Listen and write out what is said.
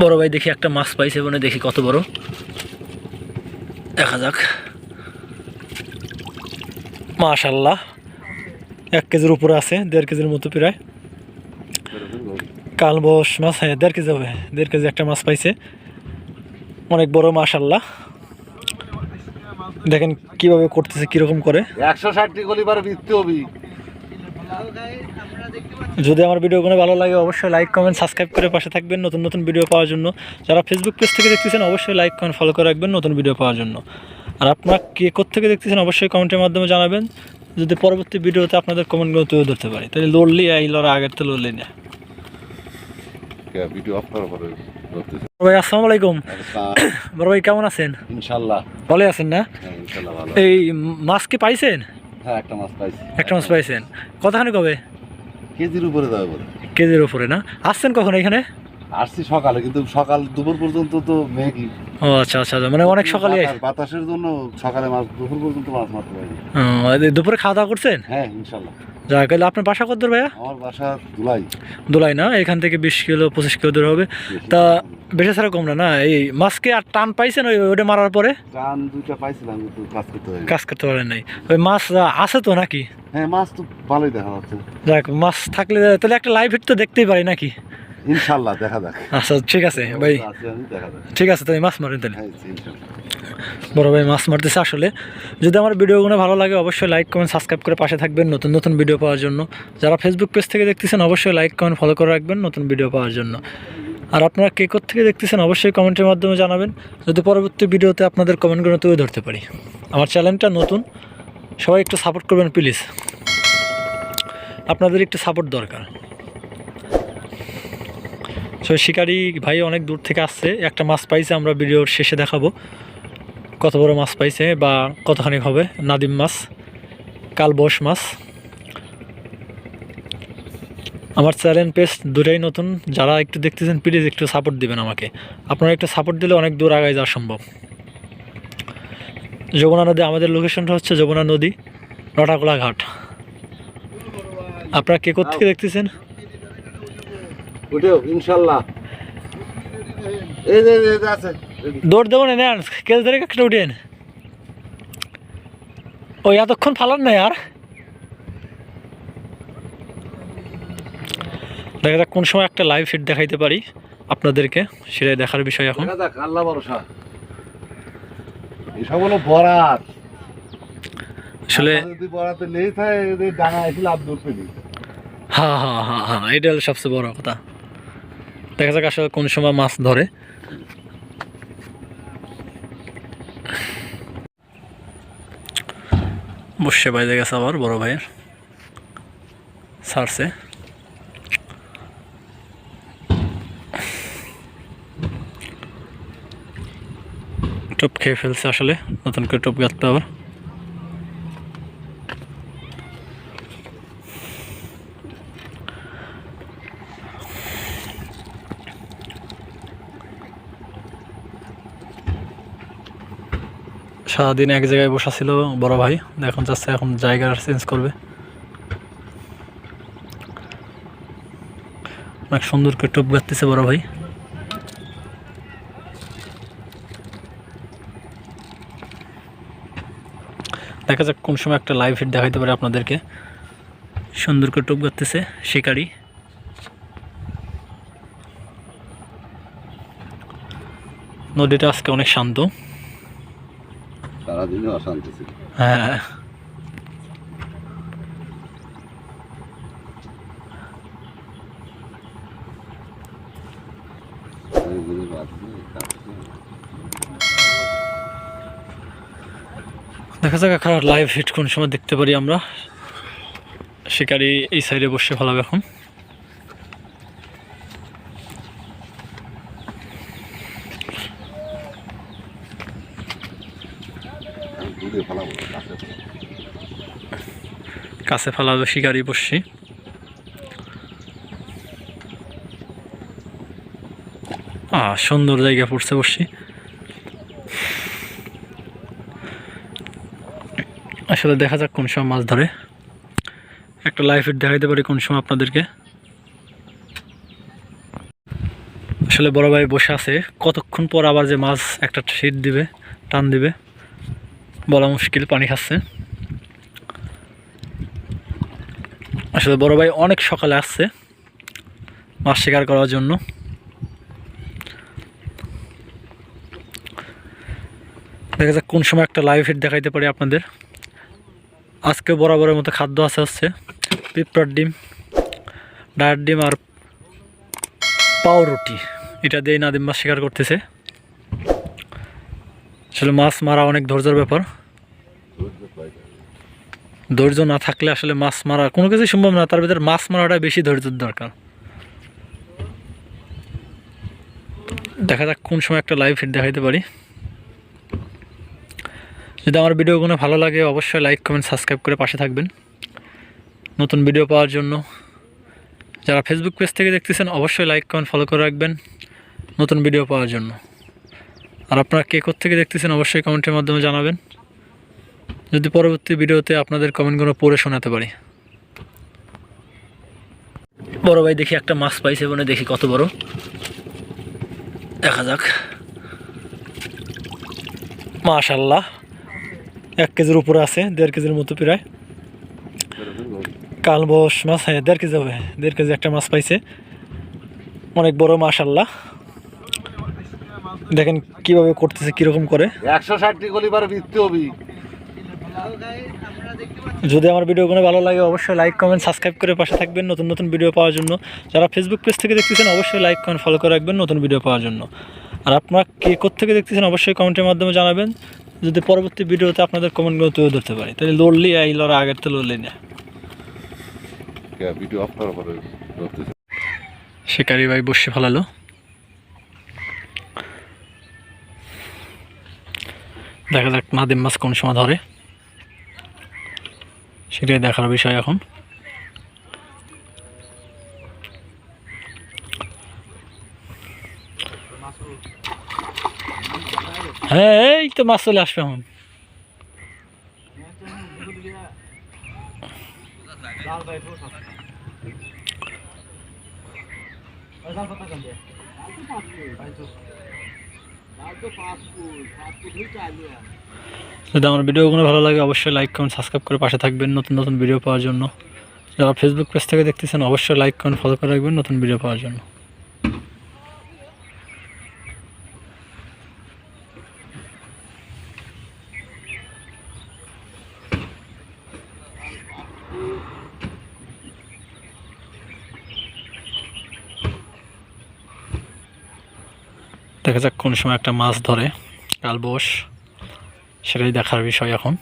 বড় ভাই দেখি একটা মাছ পাইছে বলে দেখি কত বড়। দেখা যাক। মাশাল্লাহ, এক কেজির উপরে আছে, দেড় কেজির মতো প্রায়। কালবস মাছ হ্যাঁ দেড় কেজি হবে, দেড় কেজি একটা মাছ পাইছে। অনেক বড়, মাশাল্লাহ। দেখেন কীভাবে করতেছে, কীরকম করে। একশো ষাটটি গলিবার বৃত্তি হবি। যদি আমার ভিডিওগুলো ভালো লাগে অবশ্যই লাইক কমেন্ট সাবস্ক্রাইব করে পাশে থাকবেন নতুন নতুন ভিডিও পাওয়ার জন্য। যারা ফেসবুক পেজ থেকে দেখতেছেন অবশ্যই লাইক কমেন্ট ফলো করে রাখবেন নতুন ভিডিও পাওয়ার জন্য। আর আপনারা কে থেকে দেখতেছেন অবশ্যই কমেন্টের মাধ্যমে জানাবেন। যদি পরবর্তী ভিডিওতে আপনাদের কমেন্টগুলো তুলে ধরতে পারি। তাহলে লড়লি এই লড়া আগের তো লড়লি না। ভাই আসসালামু আলাইকুম। বড় ভাই কেমন আছেন? ইনশাল্লাহ। ভালো আছেন না? হ্যাঁ এই মাছ কি পাইছেন? হ্যাঁ একটা মাছ পাইছি। একটা মাছ পাইছেন। কতখানি কবে? কেজির উপরে যাবে বলে। কেজির উপরে না? আসছেন কখন এখানে? আসছি সকালে কিন্তু সকাল দুপুর পর্যন্ত তো মেঘই। ও আচ্ছা আচ্ছা আচ্ছা, মানে অনেক সকালে বাতাসের জন্য সকালে মাছ দুপুর পর্যন্ত মাছ মারতে পারিনি ও, দুপুরে খাওয়া দাওয়া করছেন? হ্যাঁ ইনশাল্লাহ। যাক তাহলে আপনার বাসা কত দূর ভাইয়া? আমার বাসা ধুলাই। দোলাই না? এখান থেকে বিশ কিলো পঁচিশ কিলো দূর হবে। তা বেশি ছাড়া কম না না? এই মাছকে আর টান পাইছেন ওই ওটা মারার পরে? টান দুইটা পাইছিলাম কিন্তু কাজ করতে পারিনি। কাজ করতে পারেন নাই। ওই মাছ আছে তো নাকি? হ্যাঁ মাছ তো ভালোই দেখা যাচ্ছে। যাক মাছ থাকলে তাহলে একটা লাইভ হিট তো দেখতেই পারি নাকি? ইনশাল্লাহ দেখা যাক। আচ্ছা ঠিক আছে ভাই। ঠিক আছে তাই মাছ মারেন তাহলে। হ্যাঁ বড় ভাই মাছ মারতেছে আসলে। যদি আমার ভিডিওগুলো ভালো লাগে অবশ্যই লাইক কমেন্ট সাবস্ক্রাইব করে পাশে থাকবেন নতুন নতুন ভিডিও পাওয়ার জন্য। যারা ফেসবুক পেজ থেকে দেখতেছেন অবশ্যই লাইক কমেন্ট ফলো করে রাখবেন নতুন ভিডিও পাওয়ার জন্য। আর আপনারা কে থেকে দেখতেছেন অবশ্যই কমেন্টের মাধ্যমে জানাবেন। যদি পরবর্তী ভিডিওতে আপনাদের কমেন্টগুলো তুলে ধরতে পারি। আমার চ্যানেলটা নতুন সবাই একটু সাপোর্ট করবেন প্লিজ আপনাদের একটু সাপোর্ট দরকার। সো শিকারি ভাই অনেক দূর থেকে আসছে। একটা মাছ পাইছে, আমরা ভিডিওর শেষে দেখাবো। কত বড় মাছ পাইছে বা কতখানি হবে। নাদিম মাছ কালবস মাছ। আমার চ্যানেল পেজ দুটাই নতুন। যারা একটু দেখতেছেন প্লিজ একটু সাপোর্ট দিবেন আমাকে। আপনারা একটু সাপোর্ট দিলে অনেক দূর আগায় যাওয়া সম্ভব। যমুনা নদী, আমাদের লোকেশনটা হচ্ছে যমুনা নদী, নটাকোলা ঘাট। আপনারা কে থেকে দেখতেছেন? উঠেও ইনশাল্লাহ। এই যে এই যে আছে। দৌড় দেবো না নেন কেল ধরে উঠেন। এতক্ষণ ফালান না আর। দেখা যাক কোন সময় একটা লাইভ ফিট দেখাইতে পারি আপনাদেরকে সেটাই দেখার বিষয় এখন। দেখা আল্লাহ ভরসা। এসব হলো বরাত। আসলে আল্লাহ যদি বরাতে নেই থাকে ডাঙা এসে লাভ পেলি হ্যাঁ হ্যাঁ হ্যাঁ হ্যাঁ এটা হলো সবচেয়ে বড় কথা। দেখা যাক আসলে কোন সময় মাছ ধরে। বসে বাইরে গেছে আবার বড় ভাইয়ের। ছাড়ছে। টপ খেয়ে ফেলছে আসলে, নতুন করে টপ গাঁথতে আবার সারাদিন এক জায়গায় বসা ছিল বড় ভাই, এখন যাচ্ছে এখন জায়গা চেঞ্জ করবে। অনেক সুন্দর করে টোপ গাঁথতেছে বড় ভাই। দেখা যাক কোন সময় একটা লাইভ হিট দেখাইতে পারে আপনাদেরকে। সুন্দর করে টোপ গাঁথতেছে শিকারি। নদীটা আজকে অনেক শান্ত। সারাদিনই অশান্তি ছিল। হ্যাঁ। দেখা যাক এখন লাইভ হিট কোন সময় দেখতে পারি আমরা। শিকারি এই সাইডে বসে ভালো এখন। ফেলাবো, কাছে। কাছে ফেলাবে, শিকারি বসছি। আহ সুন্দর জায়গা পড়ছে বসছি। আসলে দেখা যাক কোন সময় মাছ ধরে। একটা হিট দেখাইতে পারি কোন সময় আপনাদেরকে। আসলে বড় ভাই বসে আছে, কতক্ষণ পর আবার যে মাছ একটা শীত দিবে, টান দিবে। বলা মুশকিল, পানি খাচ্ছে। আসলে বড় ভাই অনেক সকালে আসছে, মাছ শিকার করার জন্য। দেখা যাক কোন সময় একটা লাইভ হিট দেখাইতে পারি আপনাদের। আজকে বরাবরের মতো খাদ্য আছে হচ্ছে, পিঁপড়ার ডিম, ডায়ের ডিম আর পাউরুটি। এটা দিয়ে নাদিম মাছ শিকার করতেছে। আসলে মাছ মারা অনেক ধৈর্যের ব্যাপার। ধৈর্য না থাকলে আসলে মাছ মারা কোনো কিছুই সম্ভব না। তার ভিতরে মাছ মারাটা বেশি ধৈর্যের দরকার। দেখা যাক কোন সময় একটা লাইভ হিট দেখাইতে পারি। যদি আমার ভিডিওগুলো ভালো লাগে, অবশ্যই লাইক কমেন্ট সাবস্ক্রাইব করে পাশে থাকবেন। নতুন ভিডিও পাওয়ার জন্য। যারা ফেসবুক পেজ থেকে দেখতেছেন, অবশ্যই লাইক কমেন্ট ফলো করে রাখবেন নতুন ভিডিও পাওয়ার জন্য। আর আপনারা কে থেকে দেখতেছেন, অবশ্যই কমেন্টের মাধ্যমে জানাবেন। যদি পরবর্তী ভিডিওতে আপনাদের কমেন্টগুলো পড়ে শোনাতে পারি। বড় ভাই দেখি একটা মাছ পাইছে মানে দেখি কত বড়। দেখা যাক। মাশাল্লাহ এক কেজির উপরে আছে, দেড় কেজির মতো প্রায়। কালবস মাছ হ্যাঁ দেড় কেজি হবে, দেড় কেজি একটা মাছ পাইছে। অনেক বড় মাশাল্লাহ দেখেন কীভাবে করতেছে, কীরকম করে। একশো ষাটটি গলিবার বৃত্তি হবি। যদি আমার ভিডিওগুলো ভালো লাগে অবশ্যই লাইক কমেন্ট সাবস্ক্রাইব করে পাশে থাকবেন নতুন নতুন ভিডিও পাওয়ার জন্য। যারা ফেসবুক পেজ থেকে দেখতেছেন অবশ্যই লাইক কমেন্ট ফলো করে রাখবেন নতুন ভিডিও পাওয়ার জন্য। আর আপনারা কে থেকে দেখতেছেন অবশ্যই কমেন্টের মাধ্যমে জানাবেন। যদি পরবর্তী ভিডিওতে আপনাদের কমেন্টগুলো তুলে ধরতে পারি। তাহলে লড়লি এই লড়া আগের তো লড়লি না। শিকারি ভাই বসে ফেলালো। দেখা যাক নাদিম মাছ কোন সময় ধরে। সেটাই দেখার বিষয় এখন। হ্যাঁ এই তো মাছ চলে আসবে এখন। যদি আমার ভিডিওগুলো ভালো লাগে, অবশ্যই লাইক কমেন্ট সাবস্ক্রাইব করে পাশে থাকবেন নতুন নতুন ভিডিও পাওয়ার জন্য। যারা ফেসবুক পেজ থেকে দেখতেছেন, অবশ্যই লাইক কমেন্ট ফলো করে রাখবেন নতুন ভিডিও পাওয়ার জন্য। দেখা যাক কোন সময় একটা মাছ ধরে কালবোস সেটাই দেখার বিষয় এখন।